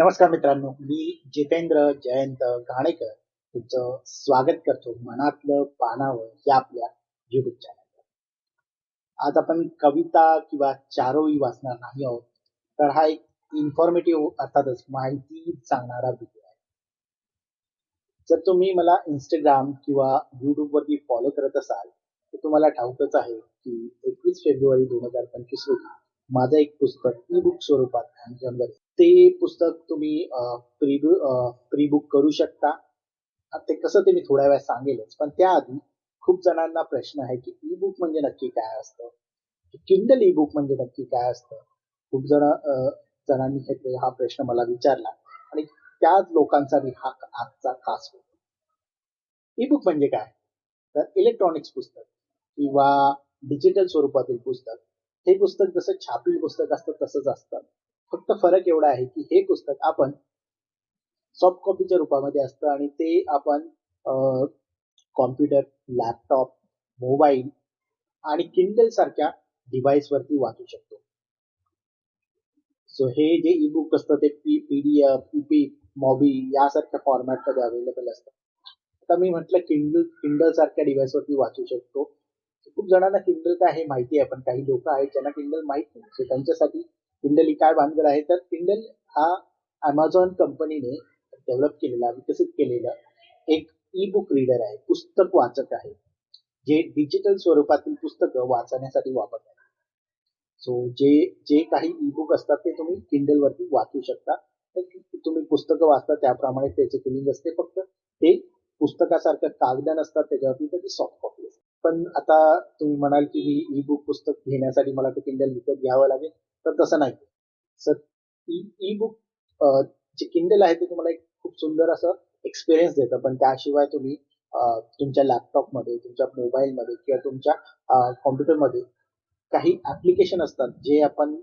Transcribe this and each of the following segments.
नमस्कार मित्रांनो मी जितेंद्र जयंत घाणेकर तुमचं स्वागत करतो मनातलं पानावर या आपल्या युट्यूब चॅनलवर आज आपण कविता किंवा चारोळी वाचणार नाही आहोत तर हा एक इन्फॉर्मेटिव्ह अर्थातच माहिती सांगणारा व्हिडिओ आहे. जर तुम्ही मला इंस्टाग्राम किंवा युट्यूब वरती फॉलो करत असाल तर तुम्हाला ठाऊकच आहे की एकवीस फेब्रुवारी दोन हजार पंचवीस रोजी माझं एक पुस्तक ई बुक स्वरूपात अमेझॉनवर ते पुस्तक तुम्ही प्री बुक करू शकता. ते कसं ते मी थोड्या वेळा सांगेलच. पण त्याआधी खूप जणांना प्रश्न आहे की ई बुक म्हणजे नक्की काय असतं? किंडल ई बुक म्हणजे नक्की काय असतं? खूप जण जणांनी हे हा प्रश्न मला विचारला. आणि त्याच लोकांचा हा आजचा खास होतो. ई बुक म्हणजे काय? तर इलेक्ट्रॉनिक्स पुस्तक किंवा डिजिटल स्वरूपातील पुस्तक. हे पुस्तक जसं छापील पुस्तक असतं तसंच असतं. फक्त फरक एवढा आहे की हे पुस्तक आपण सॉफ्ट कॉपीच्या रूपामध्ये असतं आणि ते आपण कॉम्प्युटर लॅपटॉप मोबाईल आणि किंडल सारख्या डिव्हाइस वरती वाचू शकतो. सो हे जे ई बुक असतं ते पी पीडीएफ पी मॉबी यासारख्या फॉर्मॅटमध्ये अवेलेबल असतं. आता मी म्हटलं किंडल किंडल सारख्या डिव्हाइस वरती वाचू शकतो. खूप जणांना किंडल काय हे माहिती आहे पण काही लोक आहेत ज्यांना किंडल माहीत नाही. त्यांच्यासाठी किंडल ही काय भानगड आहे? तर किंडल हा अमेझॉन कंपनीने डेव्हलप केलेला विकसित केलेला एक ई बुक रीडर आहे पुस्तक वाचक आहे जे डिजिटल स्वरूपातील पुस्तकं वाचण्यासाठी वापरतात. सो जे जे काही ई बुक असतात ते तुम्ही किंडलवरती वाचू शकता. तुम्ही पुस्तकं वाचता त्याप्रमाणे त्याचे फिलिंग असते फक्त. ते पुस्तकासारखं कागद नसतात त्याच्यावरती त्याची सॉफ्ट कॉपी असते. पण आता तुम्ही म्हणाल की मी ई बुक पुस्तक घेण्यासाठी मला ते किंडल विकत घ्यावं लागेल तर तसं नाही. सर ई बुक जे किंडल आहे ते तुम्हाला एक खूप सुंदर असं एक्सपिरियन्स देतं. पण त्याशिवाय तुम्ही तुमच्या लॅपटॉपमध्ये तुमच्या मोबाईलमध्ये किंवा तुमच्या कॉम्प्युटरमध्ये काही ऍप्लिकेशन असतात जे आपण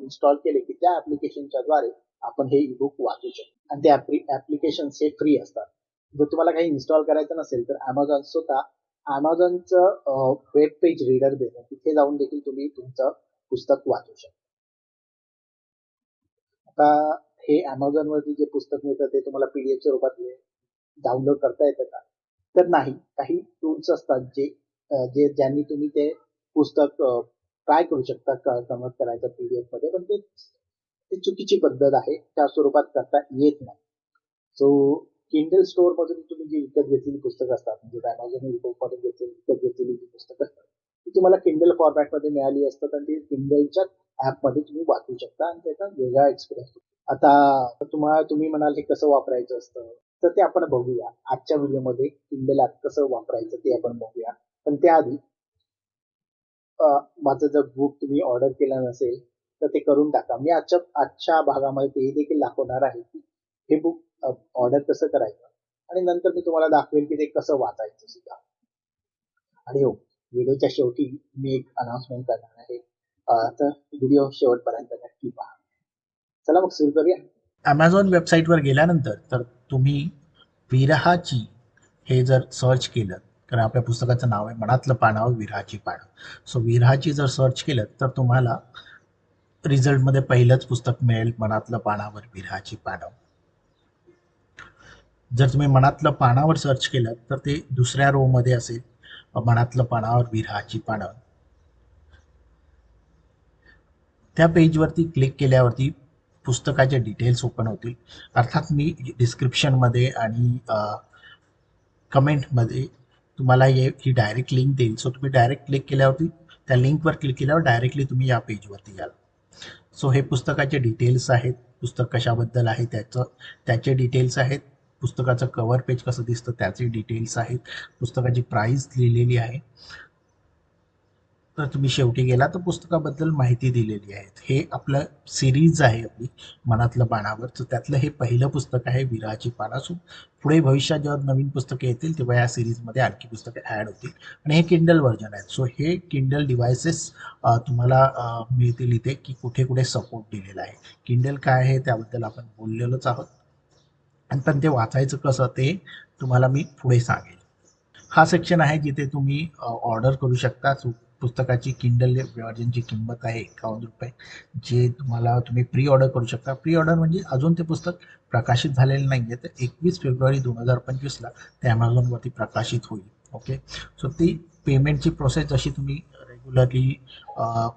इन्स्टॉल केले की त्या ऍप्लिकेशनच्या द्वारे आपण हे ई बुक वाचू शकतो. आणि ते ऍप्लिकेशन हे फ्री असतात. जर तुम्हाला काही इन्स्टॉल करायचं नसेल तर अमेझॉन स्वतः अमेझॉनचं वेब पेज रीडर देतं तिथे जाऊन देखील तुम्ही तुमचं पुस्तक वाचू शकता. आता हे अमेझॉन वरती जे पुस्तक मिळतं ते तुम्हाला पीडीएफ स्वरूपात डाउनलोड करता येतं का? तर नाही. काही टूल्स असतात जे जे ज्यांनी तुम्ही ते पुस्तक ट्राय करू शकता कन्वर्ट करायचं पीडीएफमध्ये. पण ते चुकीची पद्धत आहे. त्या स्वरूपात करता येत नाही. सो किंडल स्टोअर मधून तुम्ही जी विकत घेतलेली पुस्तकं असतात म्हणजे अमेझॉन मधून घेतलेली विकत घेतलेली जी पुस्तकं असतात ती तुम्हाला किंडल फॉर्मॅटमध्ये मिळाली असतात आणि ती किंडलच्या ऍपमध्ये तुम्ही वाचू शकता आणि त्याचा वेगळा एक्सपिरियन्स आता तुम्हाला तुम्ही म्हणाल हे कसं वापरायचं असतं तर ते आपण बघूया. आजच्या व्हिडिओमध्ये किंडल ॲप कसं वापरायचं ते आपण बघूया. पण त्याआधी माझं जर बुक तुम्ही ऑर्डर केलं नसेल तर ते करून टाका. मी आजच्या आजच्या भागामध्ये ते देखील दाखवणार आहे की हे बुक ऑर्डर कसं करायचं? आणि नंतर मी तुम्हाला दाखवेल की ते कसं वाचायचं सुद्धा. आणि हो व्हिडिओच्या शेवटी मी एक अनाउन्समेंट करणार आहे. तर व्हिडिओ शेवटपर्यंत नक्की पहा. चला मग सुरू करूया. अमेझॉन वेबसाईटवर गेल्यानंतर तर तुम्ही विरहाची हे जर सर्च केलं कारण आपल्या पुस्तकाचं नाव आहे मनातलं पानावर विरहाची पानं. सो विरहाची जर सर्च केलं तर तुम्हाला रिझल्टमध्ये पहिलंच पुस्तक मिळेल मनातलं पानावर विरहाची पानं. जर तुम्ही मनातलं पानावर सर्च केलं तर ते दुसऱ्या रो मध्ये असेल. मनातलं पानावर विरहाची पानं. त्या पेजवरती क्लिक केल्यावरती पुस्तकाचे डिटेल्स ओपन होतील. अर्थात मी डिस्क्रिप्शनमध्ये आणि कमेंटमध्ये तुम्हाला हे ही डायरेक्ट लिंक देईल. सो तुम्ही डायरेक्ट क्लिक केल्यावरती त्या लिंकवर क्लिक केल्यावर डायरेक्टली तुम्ही या पेजवरती याल. सो हे पुस्तकाचे डिटेल्स आहेत. पुस्तक कशाबद्दल आहे त्याचं त्याचे डिटेल्स आहेत. पुस्तकाचं कव्हर पेज कसं दिसतं त्याचे डिटेल्स आहेत. पुस्तकाची प्राईस लिहिलेली आहे. तर तुम्ही शेवटी गेला तर पुस्तकाबद्दल माहिती दिलेली आहे. हे आपलं सिरीज आहे आपली मनातलं बाणावर. तर त्यातलं हे पहिलं पुस्तक आहे विराची पाना पुढे भविष्यात जेव्हा नवीन पुस्तके येतील तेव्हा या सिरीजमध्ये आणखी पुस्तकं ॲड होतील. आणि हे किंडल व्हर्जन आहेत. सो हे किंडल डिव्हायसेस तुम्हाला मिळतील इथे की कुठे कुठे सपोर्ट दिलेला आहे. किंडल काय आहे त्याबद्दल आपण बोललेलोच आहोत. आणि पण ते वाचायचं कसं ते तुम्हाला मी पुढे सांगेल हा सेक्शन आहे जिथे तुम्ही ऑर्डर करू शकता. पुस्तकाची किंडल व्हर्जनची किंमत आहे एकावन्न रुपये. जे तुम्हाला तुम्ही प्री ऑर्डर करू शकता. प्री ऑर्डर म्हणजे अजून ते पुस्तक प्रकाशित झालेलं नाही आहे तर एकवीस फेब्रुवारी दोन हजार पंचवीसला ते ॲमेझॉनवरती प्रकाशित होईल. ओके सो ती पेमेंटची प्रोसेस जशी तुम्ही रेग्युलरली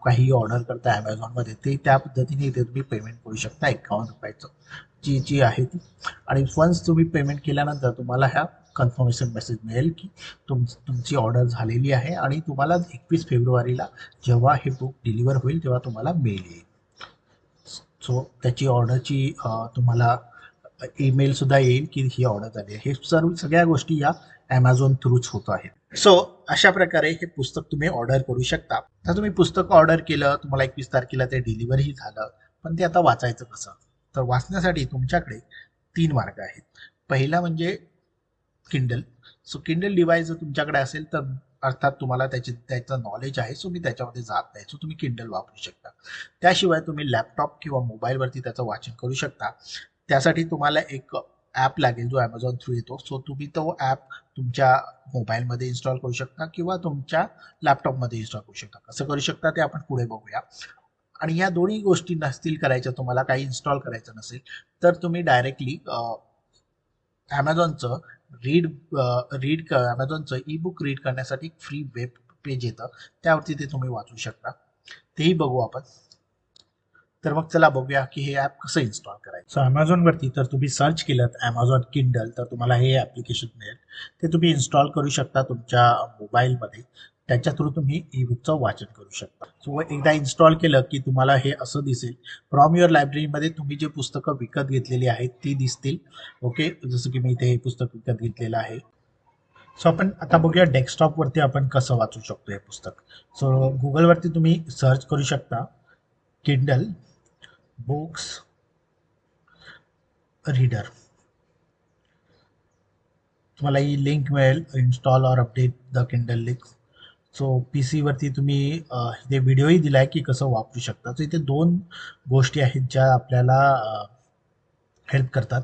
काही ऑर्डर करता ॲमेझॉनमध्ये ते त्या पद्धतीने इथे तुम्ही पेमेंट करू शकता एकावन्न रुपयाचं. जी जी आहे ती. आणि वन्स तुम्ही पेमेंट केल्यानंतर तुम्हाला ह्या कन्फर्मेशन मेसेज मिळेल की तुम तुमची ऑर्डर झालेली आहे आणि तुम्हाला एकवीस फेब्रुवारीला जेव्हा हे बुक डिलिव्हर होईल तेव्हा तुम्हाला मेल येईल. सो त्याची ऑर्डरची तुम्हाला ईमेलसुद्धा येईल की ही ऑर्डर झाली आहे. हे सर्व सगळ्या गोष्टी या ॲमेझॉन थ्रूच होत आहे सो अशा प्रकारे हे पुस्तक तुम्ही ऑर्डर करू शकता. तर तुम्ही पुस्तक ऑर्डर केलं तुम्हाला एकवीस तारखेला ते डिलिव्हरही झालं पण ते आता वाचायचं कसं? तर वाचण्यासाठी तुमच्याकडे तीन मार्ग आहेत. पहिला म्हणजे किंडल सो किंडल डिव्हाइस जर तुमच्याकडे असेल तर अर्थात तुम्हाला त्याचे त्याचं नॉलेज आहे सो मी त्याच्यामध्ये जात नाही. सो तुम्ही किंडल वापरू शकता. त्याशिवाय तुम्ही लॅपटॉप किंवा मोबाईलवरती त्याचं वाचन करू शकता. त्यासाठी तुम्हाला एक ॲप लागेल जो ॲमेझॉन थ्रू येतो. सो तुम्ही तो ॲप तुमच्या मोबाईलमध्ये इन्स्टॉल करू शकता किंवा तुमच्या लॅपटॉपमध्ये इन्स्टॉल करू शकता. कसं करू शकता ते आपण पुढे बघूया. आणि या दोन्ही गोष्टी नसतील करायच्या तुम्हाला काही इन्स्टॉल करायचं नसेल तर तुम्ही डायरेक्टली ॲमेझॉनचं रीड रीड ॲमेझॉनचं ई बुक रीड करण्यासाठी फ्री वेब पेज येतं. त्यावरती ते तुम्ही वाचू शकता. तेही बघू आपण. तर मग चला बघूया की हे ॲप कसं इन्स्टॉल करायचं. सो ॲमेझॉनवरती तर तुम्ही सर्च केलं ॲमेझॉन किंडल तर तुम्हाला हे ॲप्लिकेशन मिळेल. ते तुम्ही इन्स्टॉल करू शकता तुमच्या मोबाईलमध्ये त्याच्या थ्रू तुम्ही ई बुकचं वाचन करू शकता. सो एकदा इन्स्टॉल केलं की तुम्हाला हे असं दिसेल. फ्रॉम युअर लायब्ररीमध्ये तुम्ही जे पुस्तकं विकत घेतलेली आहेत ती दिसतील. ओके जसं की मी इथे हे पुस्तक विकत घेतलेलं आहे. सो आपण आता बघूया डेस्कटॉपवरती आपण कसं वाचू शकतो हे पुस्तक. सो गुगलवरती तुम्ही सर्च करू शकता. Kindle books reader. तुम्हाला ही लिंक मिळेल इन्स्टॉल और update the Kindle link. So P सीवरती तुम्ही इथे व्हिडिओही दिला आहे की कसं वापरू शकता. सो इथे दोन गोष्टी आहेत ज्या आपल्याला हेल्प करतात.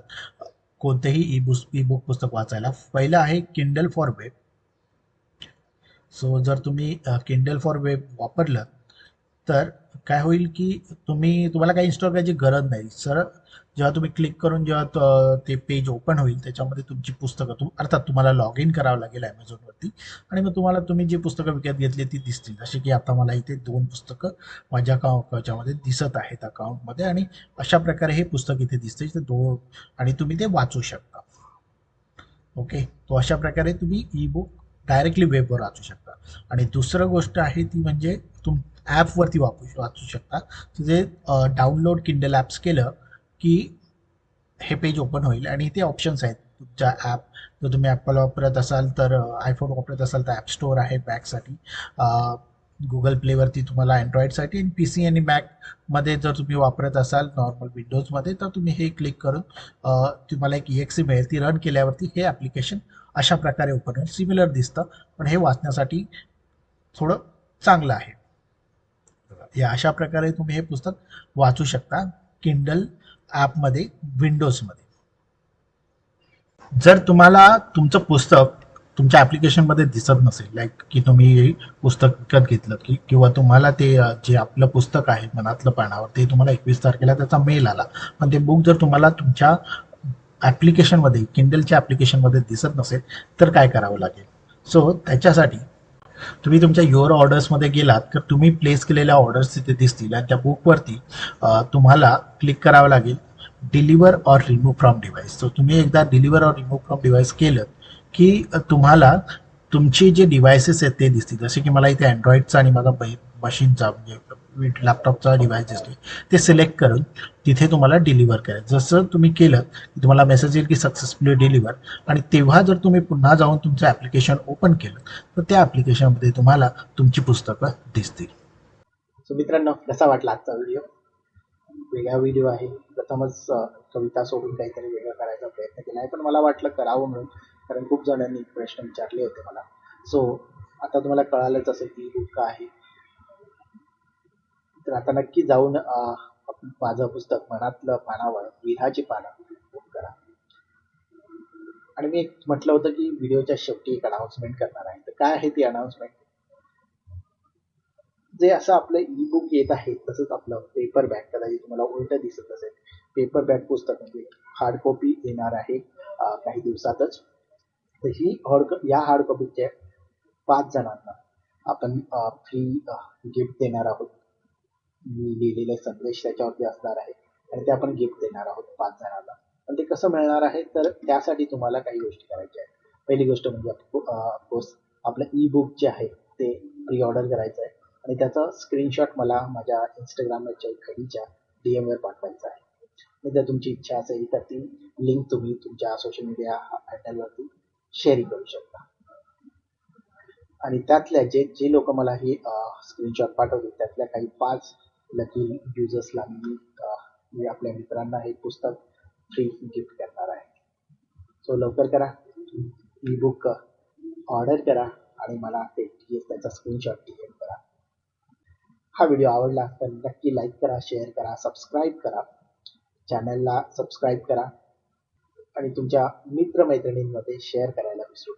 कोणतेही ई बुस ई बुक पुस्तक वाचायला. पहिलं आहे किंडल फॉर वेब सो जर तुम्ही किंडल फॉर वेब वापरलं तर काय होईल की तुम्ही तुम्हाला काही इन्स्टॉल करायची गरज नाही. सर जेव्हा तुम्ही क्लिक करून जेव्हा ते पेज ओपन होईल त्याच्यामध्ये तुमची पुस्तकं तुम अर्थात तुम्हाला लॉग इन करावं लागेल ॲमेझॉनवरती आणि मग तुम्हाला तुम्ही जी पुस्तकं विकत घेतली ती दिसतील. जसे की आता मला इथे दोन पुस्तकं माझ्या अकाउंटच्यामध्ये दिसत आहेत अकाउंटमध्ये आणि अशा प्रकारे हे पुस्तक इथे दिसते ते दो आणि तुम्ही ते वाचू शकता. ओके तो अशा प्रकारे तुम्ही ई बुक डायरेक्टली वेबवर वाचू शकता. आणि दुसरं गोष्ट आहे ती म्हणजे तुम ॲपवरती वापरू वाचू शकता जे डाउनलोड किंडल ॲप्स केलं की हे पेज ओपन होईल आणि इथे ऑप्शन्स आहेत. तुमच्या ॲप जर तुम्ही ॲपल वापरत असाल तर आयफोन वापरत असाल तर ॲप स्टोअर आहे बॅकसाठी गुगल प्लेवरती तुम्हाला अँड्रॉइडसाठी आणि पी सी आणि मॅकमध्ये जर तुम्ही वापरत असाल नॉर्मल विंडोजमध्ये तर तुम्ही हे क्लिक करून तुम्हाला एक ई एक्सी मिळेल. ती रन केल्यावरती हे ॲप्लिकेशन अशा प्रकारे ओपन होईल. सिमिलर दिसतं पण हे वाचण्यासाठी थोडं चांगलं आहे. या अशा प्रकारे तुम्ही हे पुस्तक वाचू शकता किंडल ॲपमध्ये विंडोजमध्ये जर तुम्हाला तुमचं पुस्तक तुमच्या ॲप्लिकेशनमध्ये दिसत नसेल लाईक की तुम्ही पुस्तक विकत घेतलं की किंवा तुम्हाला ते जे आपलं पुस्तक आहे मनातलं पानावर ते तुम्हाला एकवीस तारखेला त्याचा मेल आला पण ते बुक जर तुम्हाला तुमच्या ॲप्लिकेशनमध्ये किंडलच्या ॲप्लिकेशनमध्ये दिसत नसेल तर काय करावं लागेल? सो त्याच्यासाठी तुम्ही तुमच्या युअर ऑर्डर्समध्ये गेलात तर तुम्ही प्लेस केलेल्या ऑर्डर्स तिथे दिसतील आणि त्या बुकवरती तुम्हाला क्लिक करावं लागेल deliver or remove from device तर तुम्ही एकदा deliver or remove from device केलं की तुम्हाला तुमचे जे डिव्हायसेस आहेत ते दिसतील. जसे की मला इथे अँड्रॉइडचा आणि माझा मशीनचा म्हणजे लॅपटॉपचा डिव्हाइस दिसतोय. ते सिलेक्ट करून तिथे तुम्हाला डिलिव्हर करायचं जसं तुम्ही केलं की तुम्हाला मेसेज येईल की सक्सेसफुली डिलिव्हर आणि तेव्हा जर तुम्ही पुन्हा जाऊन तुमचं ॲप्लिकेशन ओपन केलं तर त्या ॲप्लिकेशनमध्ये तुम्हाला तुमची पुस्तकं दिसतील. सो मित्रांनो कसा वाटला आजचा व्हिडिओ वेगळा व्हिडिओ आहे. प्रथमच कविता सोडून काहीतरी वेगळं करायचा प्रयत्न केला आहे. पण मला वाटलं करावं म्हणून कारण खूप जणांनी प्रश्न विचारले होते मला. सो आता तुम्हाला कळालंच असेल की बुक आहे. तर आता नक्की जाऊन माझं पुस्तक मनातलं पानावर विधाची पानं बुक करा. आणि मी म्हटलं होतं की व्हिडिओच्या शेवटी एक अनाउन्समेंट करणार आहे. तर काय आहे ती अनाउन्समेंट जे असं आपलं ई बुक येत आहे तसंच आपलं पेपर बॅग कदाचित तुम्हाला उलट दिसत असेल. पेपर बॅग पुस्तक म्हणजे हार्ड कॉपी येणार आहे काही दिवसातच. तर ही हार्ड या हार्ड कॉपीच्या पाच जणांना आपण फ्री गिफ्ट देणार आहोत. मी लिहिलेले संदेश त्याच्यावरती असणार आहे. आणि ते आपण गिफ्ट देणार आहोत पाच जणांना. पण ते कसं मिळणार आहे तर त्यासाठी तुम्हाला काही गोष्टी करायच्या आहेत. पहिली गोष्ट म्हणजे कोर्स आपलं ई बुक जे आहे ते प्री ऑर्डर करायचं आहे. आणि त्याचा स्क्रीनशॉट मला माझ्या इंस्टाग्रामच्या खडीच्या डी एमवर पाठवायचा आहे. आणि जर तुमची इच्छा असेल तर ती लिंक तुम्ही तुमच्या सोशल मीडिया हँडलवरती शेअर करू शकता. आणि त्यातल्या जे जे लोक मला हे स्क्रीनशॉट पाठवतील त्यातल्या काही पाच लकी युजर्सला मी मी आपल्या मित्रांना हे पुस्तक फ्री गिफ्ट करणार आहे. सो लवकर करा. ई बुक ऑर्डर करा आणि मला ते त्याचा स्क्रीनशॉट डी करा. हा व्हिडिओ आवडला तर नक्की लाईक करा शेअर करा सबस्क्राईब करा. चॅनलला सबस्क्राईब करा. आणि तुमच्या मित्रमैत्रिणींमध्ये शेअर करायला विसरू